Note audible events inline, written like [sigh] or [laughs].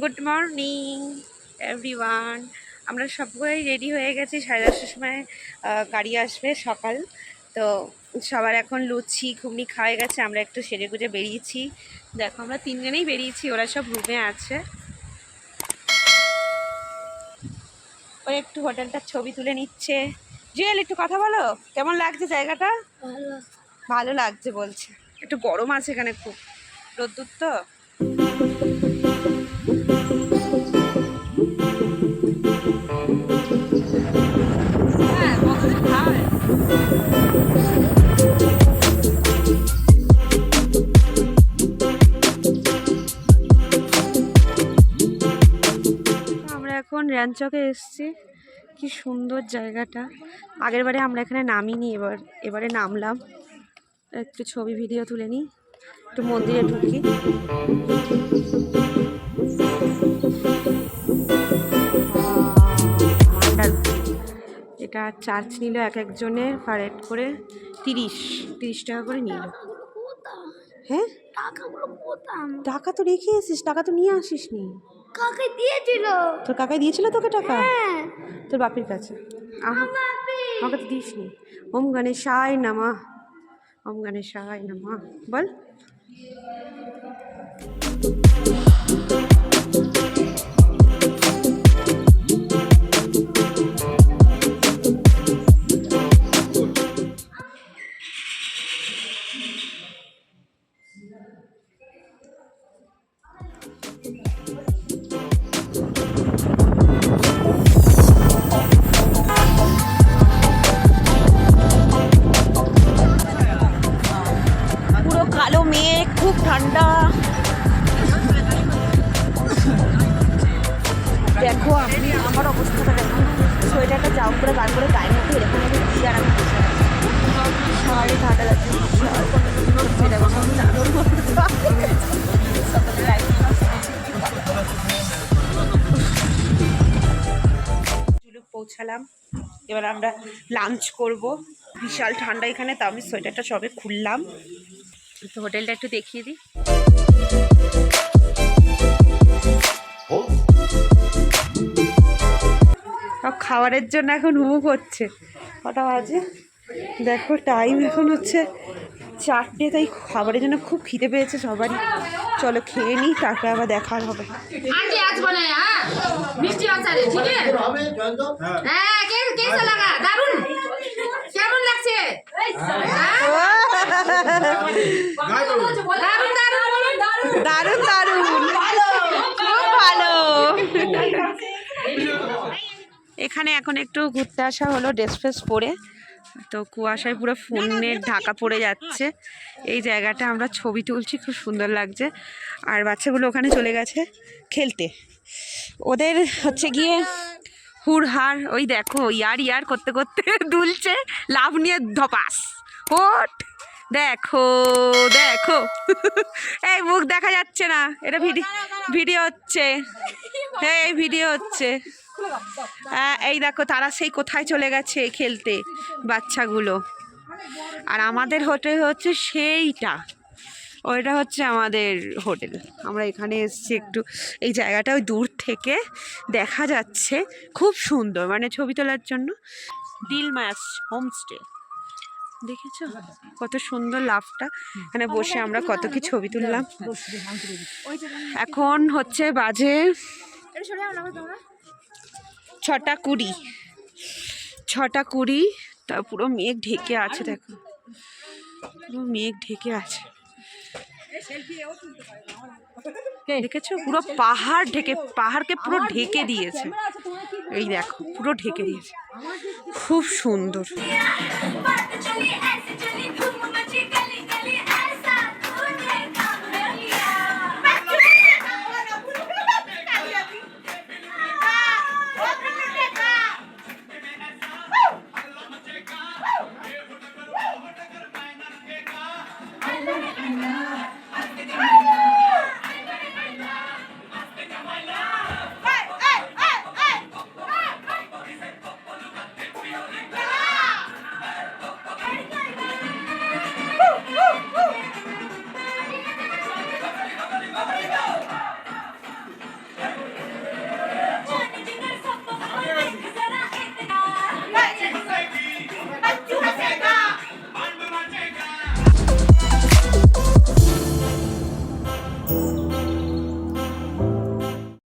Good morning everyone আমরা সবাই ready হয়ে গেছি। সাড়ে দশটার সময় গাড়ি আসবে সকাল। তো সবার এখন লুচি ঘুমনি খাওয়া গেছে। আমরা একটু সেরে গুজে বেরিয়েছি। দেখো আমরা তিনজনেই বেরিয়েছি। ওরা সব রুমে আছে। ওরা একটু হোটেলটার ছবি তুলে নিচ্ছে। জুয়েল একটু কথা বলো। কেমন লাগছে জায়গাটা? ভালো লাগছে বলছে। একটু গরম আছে এখানে খুব। রোদ্দুর তো। হ্যাঁ এখন র্যানচকে এসেছি। কি সুন্দর জায়গাটা। আগের বারে আমরা এখানে নামিনি, এবার এবারে নামলাম। একটু ছবি ভিডিও তুলে নিই। একটু মন্দিরে ঢুকি। এটা চার্জ নিল এক একজনের পার হেড করে তিরিশ তিরিশ টাকা করে নিল। হ্যাঁ? টাকাগুলো টাকা তো রেখে এসিস টাকা তো নিয়ে আসিস নি কাকে দিয়েছিল? তোর কাকাই দিয়েছিল তোকে টাকা? হ্যাঁ। তোর বাপির কাছে। আমা- আমাকে তো দিস নি ওম গণেশায় নামা। ওম গণেশায় নামা বল কালো মেঘ খুব ঠান্ডা। দেখো আমি আমার অবস্থাটা দেখো। সোয়েটারটা যাও করে বার করে গায়ে মধ্যে এরকম আমি দিয়ে আর আমি ঠান্ডা লাগছে। পৌঁছালাম। এবার আমরা লাঞ্চ করব। বিশাল ঠান্ডা এখানে তা আমি সোয়েটারটা সবে খুললাম। হোটেলটা একটু দেখিয়ে দিই। সব খাবারের জন্য এখন হু করছে। কটা বাজে? দেখো টাইম এখন হচ্ছে চারটে তাই খাবারের জন্য খুব খিদে পেয়েছে সবারই। চলো খেয়ে নিই তারপরে আবার দেখার হবে। মিষ্টি আচারে ঠিক হ্যাঁ দারুণ দারুণ এখানে এখন একটু ঘুরতে আসা হলো ড্রেস ফ্রেস পরে। তো কুয়াশায় পুরো ফোনের ঢাকা পড়ে যাচ্ছে। এই জায়গাটা আমরা ছবি তুলছি, খুব সুন্দর লাগছে। আর বাচ্চাগুলো ওখানে চলে গেছে খেলতে। ওদের হচ্ছে গিয়ে হুড়হাড় ওই দেখো, ইয়ার ইয়ার করতে করতে [laughs] দুলছে, লাভ নিয়ে ধপাস। ওট, দেখো দেখো। [laughs] এই মুখ দেখা যাচ্ছে না, এটা ভিডিও ভিডিও হচ্ছে। হ্যাঁ এই ভিডিও হচ্ছে। এই দেখো, তারা সেই কোথায় চলে গেছে খেলতে, বাচ্চাগুলো। আর আমাদের হোটেল হচ্ছে সেইটা। ওইটা হচ্ছে আমাদের হোটেল। আমরা এখানে এসেছি একটু, এই জায়গাটা ওই দূর থেকে দেখা যাচ্ছে। খুব সুন্দর মানে ছবি তোলার জন্য। দিলমাস হোমস্টে। দেখেছ? কত সুন্দর লাভটা এখানে বসে আমরা কত কি ছবি তুললাম। এখন হচ্ছে বাজে ছটা কুড়ি। ছটা কুড়ি। তা পুরো মেঘ ঢেকে আছে, দেখো। পুরো মেঘ ঢেকে আছে। দেখেছ পুরো পাহাড় ঢেকে পাহাড়কে পুরো ঢেকে দিয়েছে এই দেখো পুরো ঢেকে দিয়েছে খুব সুন্দর